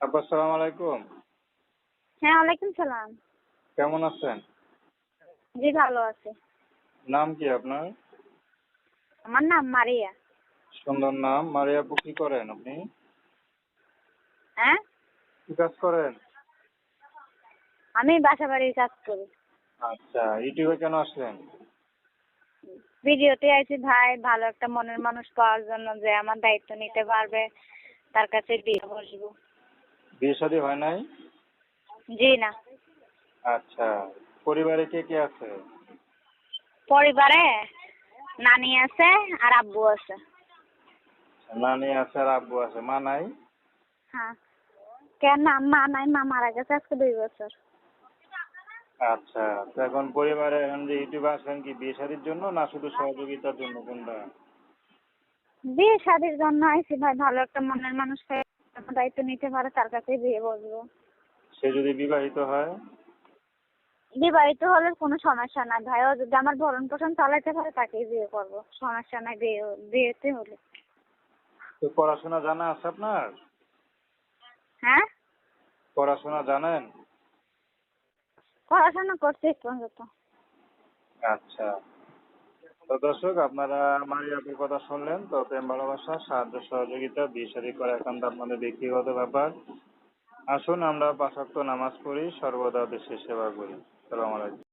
আপা সালাম আলাইকুম। হ্যাঁ সালাম। কেমন আছেন? জি ভালো আছে। নাম কি আপনার? আমার নাম মারিয়া। সুন্দর নাম। মারিয়া আপু কি করেন আপনি? হ্যাঁ? কি কাজ করেন? আমি বাসা বাড়ির কাজ করি। আচ্ছা ইউটিউবে কেন আসলেন? ভিডিওতে আইছি ভাই ভালো একটা মনের মানুষ পাওয়ার জন্য যে আমার দায়িত্ব নিতে পারবে তার কাছে বিয়ে বসবো। বিয়ে শাদী হয় নাই? জি না। আচ্ছা পরিবারে কে কে আছে? পরিবারে নানি আছে আর আব্বু আছে। নানি আছে আর আব্বু আছে মা নাই? হ্যাঁ। কেন? না মা নাই মা মারা গেছে আজকে দুই বছর। আচ্ছা তো এখন পরিবারে এখন যে ইউটিউবে আসলেন কি বিয়ে শাদীর জন্য না শুধু সহযোগিতার জন্য কোনটা? বিয়ে শাদির জন্য আইছি ভাই ভালো একটা মনের মানুষ দায়িত্ব নিতে পারে তার কাছে বিয়ে বসবো। সে যদি বিবাহিত হয়? বিবাহিত হলে কোনো সমস্যা নাই। ভাই ও যদি আমার ভরণ পোষণ চালাতে পারে তাকেই বিয়ে করব। সমস্যা নাই বিয়ে বিয়েতে হলে। তো পড়াশোনা জানা আছে আপনার? হ্যাঁ? পড়াশোনা জানেন? পড়াশোনা করছি একটু পর্যন্ত আচ্ছা। তো দর্শক, আপনারা মারিয়া আপুর কথা শুনলেন, তো প্রেম ভালোবাসা, সাহায্য সহযোগিতা, বিয়ে শাদী করা একান্ত আপনাদের ব্যক্তিগত ব্যাপার। আসুন আমরা পাঁচ নামাজ পড়ি, সর্বদা দেশের সেবা করি। সালাম আলাইকুম।